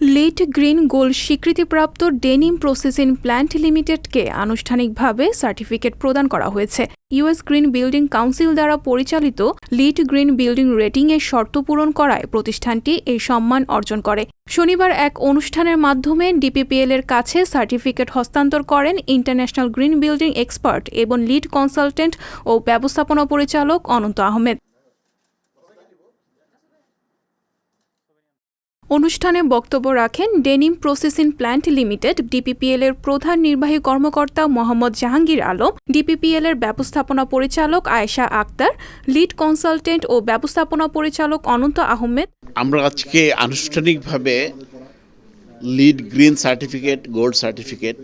Lead green gold স্বীকৃতিপ্রাপ্ত denim processing plant লিমিটেডকে আনুষ্ঠানিকভাবে সার্টিফিকেট প্রদান করা হয়েছে। ইউএস গ্রিন বিল্ডিং কাউন্সিল দ্বারা পরিচালিত লিড গ্রিন বিল্ডিং রেটিংয়ের শর্ত পূরণ করায় প্রতিষ্ঠানটি এই সম্মান অর্জন করে। শনিবার এক অনুষ্ঠানের মাধ্যমে ডিপিপিএল এর কাছে সার্টিফিকেট হস্তান্তর করেন ইন্টারন্যাশনাল গ্রিন বিল্ডিং এক্সপার্ট এবং লিড কনসালটেন্ট ও ব্যবস্থাপনা পরিচালক অনন্ত আহমেদ। অনুষ্ঠানে বক্তব্য রাখেন denim processing plant limited DPPL এর প্রধান নির্বাহী কর্মকর্তা মোহাম্মদ জাহাঙ্গীর আলম ডিপিপিএল এর ব্যবস্থাপনা পরিচালক আয়েশা আক্তার লিড কনসালটেন্ট ও ব্যবস্থাপনা পরিচালক অনন্ত আহমেদ। আমরা আজকে আনুষ্ঠানিকভাবে LEED green certificate gold certificate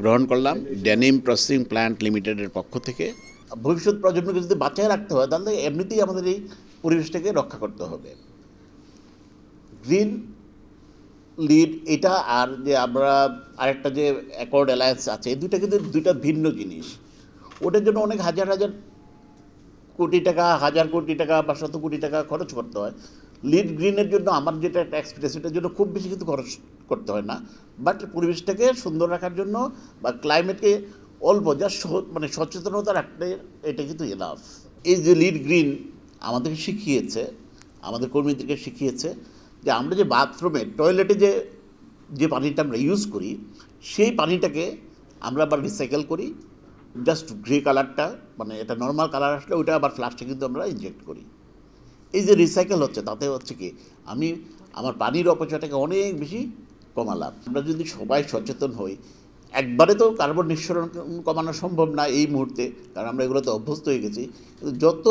গ্রহণ করলাম ডেনিম প্রসেসিং প্ল্যান্ট লিমিটেডের পক্ষ থেকে। ভবিষ্যৎ প্রজন্মকে যদি বাঁচায় রাখতে হয় তাহলে এমনিতেই আমাদের এই পরিবেশটাকে রক্ষা করতে হবে। গ্রিন লিড, এটা আর যে আমরা আরেকটা যে অ্যাকর্ড অ্যালায়েন্স আছে, এই দুইটা কিন্তু দুইটা ভিন্ন জিনিস। ওটার জন্য অনেক হাজার হাজার কোটি টাকা, হাজার কোটি টাকা বা শত কোটি টাকা খরচ করতে হয়। লিড গ্রিনের জন্য আমার যেটা একটা এক্সপিরিয়েন্স এটার জন্য খুব বেশি কিন্তু খরচ করতে হয় না। বাট পরিবেশটাকে সুন্দর রাখার জন্য বা ক্লাইমেটকে অল্প যা মানে সচেতনতা রাখতে এটা কিন্তু এনাফ এই যে লিড গ্রিন আমাদেরকে শিখিয়েছে, আমাদের কর্মীদেরকে শিখিয়েছে যে আমরা যে বাথরুমে টয়লেটে যে যে পানিটা আমরা ইউজ করি, সেই পানিটাকে আমরা আবার রিসাইকেল করি জাস্ট গ্রে কালারটা মানে এটা নর্মাল কালার আসলে ওইটা আবার ফ্লাশে কিন্তু আমরা ইনজেক্ট করি। এই যে রিসাইকেল হচ্ছে, তাতে হচ্ছে কি, আমি, আমার পানির অপচয়টাকে অনেক বেশি কমালাম। আমরা যদি সবাই সচেতন হই, একবারে তো কার্বন নিঃসরণ কমানো সম্ভব না এই মুহূর্তে, কারণ আমরা এগুলোতে অভ্যস্ত হয়ে গেছি। কিন্তু যত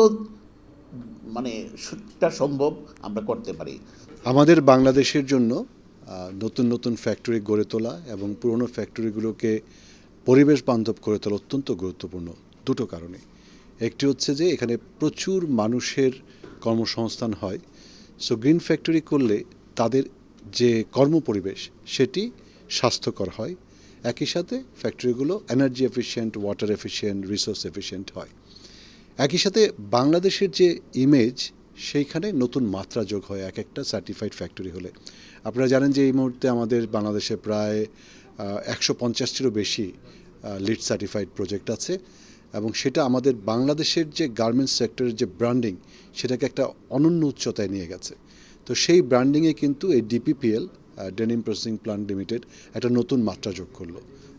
মানে সুটা সম্ভব আমরা করতে পারি। আমাদের বাংলাদেশের জন্য নতুন নতুন ফ্যাক্টরি গড়ে তোলা এবং পুরনো ফ্যাক্টরিগুলোকে পরিবেশ বান্ধব করে তোলা অত্যন্ত গুরুত্বপূর্ণ দুটো কারণে। একটি হচ্ছে যে, এখানে প্রচুর মানুষের কর্মসংস্থান হয়। সো গ্রিন ফ্যাক্টরি করলে তাদের যে কর্মপরিবেশ, সেটি স্বাস্থ্যকর হয়। একই সাথে ফ্যাক্টরিগুলো energy efficient water efficient resource efficient হয়। একই সাথে বাংলাদেশের যে ইমেজ সেইখানে নতুন মাত্রা যোগ হয়, এক একটা সার্টিফাইড ফ্যাক্টরি হলে। আপনারা জানেন যে এই মুহূর্তে আমাদের বাংলাদেশে প্রায় একশো পঞ্চাশটিরও বেশি লিড সার্টিফাইড প্রজেক্ট আছে এবং সেটা আমাদের বাংলাদেশের যে গার্মেন্টস সেক্টরের যে ব্র্যান্ডিং সেটাকে একটা অনন্য উচ্চতায় নিয়ে গেছে। তো সেই ব্র্যান্ডিংয়ে কিন্তু এই DPPL denim processing plant limited একটা নতুন মাত্রা যোগ করল।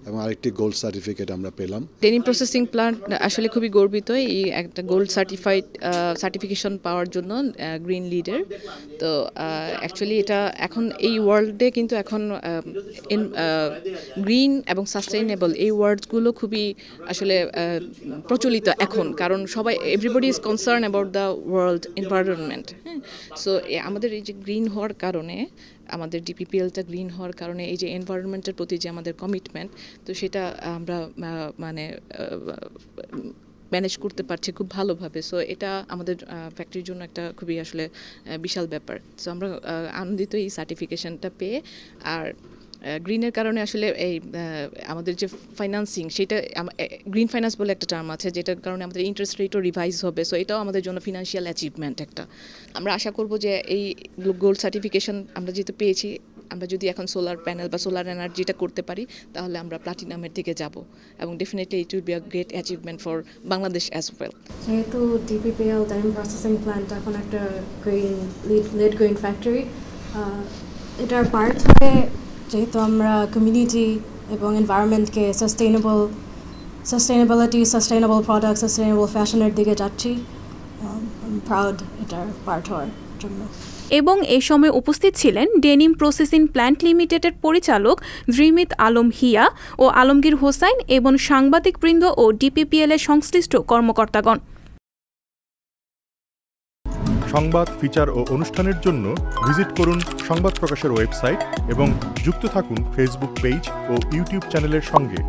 এবং আরেকটি গোল্ড সার্টিফিকেট আমরা পেলাম। ডেনিম প্রসেসিং প্ল্যান্ট আসলে খুবই গর্বিত, এই একটা গোল্ড সার্টিফাইড সার্টিফিকেশন পাওয়ার জন্য গ্রিন লিডার তো অ্যাকচুয়ালি এটা এখন এই ওয়ার্ল্ডে কিন্তু এখন গ্রিন এবং সাস্টেইনেবল এই ওয়ার্ডসগুলো খুবই আসলে প্রচলিত এখন। কারণ সবাই everybody is concern about the world environment হ্যাঁ সো আমাদের এই যে গ্রিন হওয়ার কারণে, আমাদের ডিপিপিএলটা গ্রিন হওয়ার কারণে, এই যে এনভায়রনমেন্টের প্রতি যে আমাদের কমিটমেন্ট তো সেটা আমরা মানে ম্যানেজ করতে পারছি খুব ভালোভাবে। সো এটা আমাদের ফ্যাক্টরির জন্য একটা খুবই আসলে বিশাল ব্যাপার। সো আমরা আনন্দিত এই সার্টিফিকেশনটা পেয়ে আর গ্রিনের কারণে আসলে এই আমাদের যে ফাইন্যান্সিং সেটা গ্রিন ফাইন্যান্স বলে একটা টার্ম আছে, যেটার কারণে আমাদের ইন্টারেস্ট রেটও রিভাইজ হবে। সো এটাও আমাদের জন্য ফিনান্সিয়াল অ্যাচিভমেন্ট একটা। আমরা আশা করব যে এই গোল্ড সার্টিফিকেশন আমরা যেহেতু পেয়েছি আমরা যদি এখন সোলার প্যানেল বা সোলার এনার্জিটা করতে পারি, তাহলে আমরা প্লাটিনামের দিকে যাব। এবং definitely it will be a great achievement for Bangladesh as well যেহেতু ডিপিপিএল টাইম প্রসেসিং প্ল্যান্ট এখন একটা green LEED LEED green factory এটার পার্ট হয়ে যেহেতু আমরা কমিউনিটি এবং এনভায়রনমেন্টকে sustainable sustainability sustainable product sustainable ফ্যাশনের দিকে যাচ্ছি প্রাউড এটার পার্ট হওয়ার জন্য। এবং এ সময় উপস্থিত ছিলেন ডেনিম প্রসেসিং প্ল্যান্ট লিমিটেডের পরিচালক দ্রিমিত আলম হিয়া ও আলমগীর হোসাইন এবং সাংবাদিকবৃন্দ ও ডিপিপিএল এর সংশ্লিষ্ট কর্মকর্তাগণ। সংবাদ, ফিচার ও অনুষ্ঠানের জন্য ভিজিট করুন সংবাদ প্রকাশের ওয়েবসাইট এবং যুক্ত থাকুন ফেসবুক পেজ ও ইউটিউব চ্যানেলের সঙ্গে।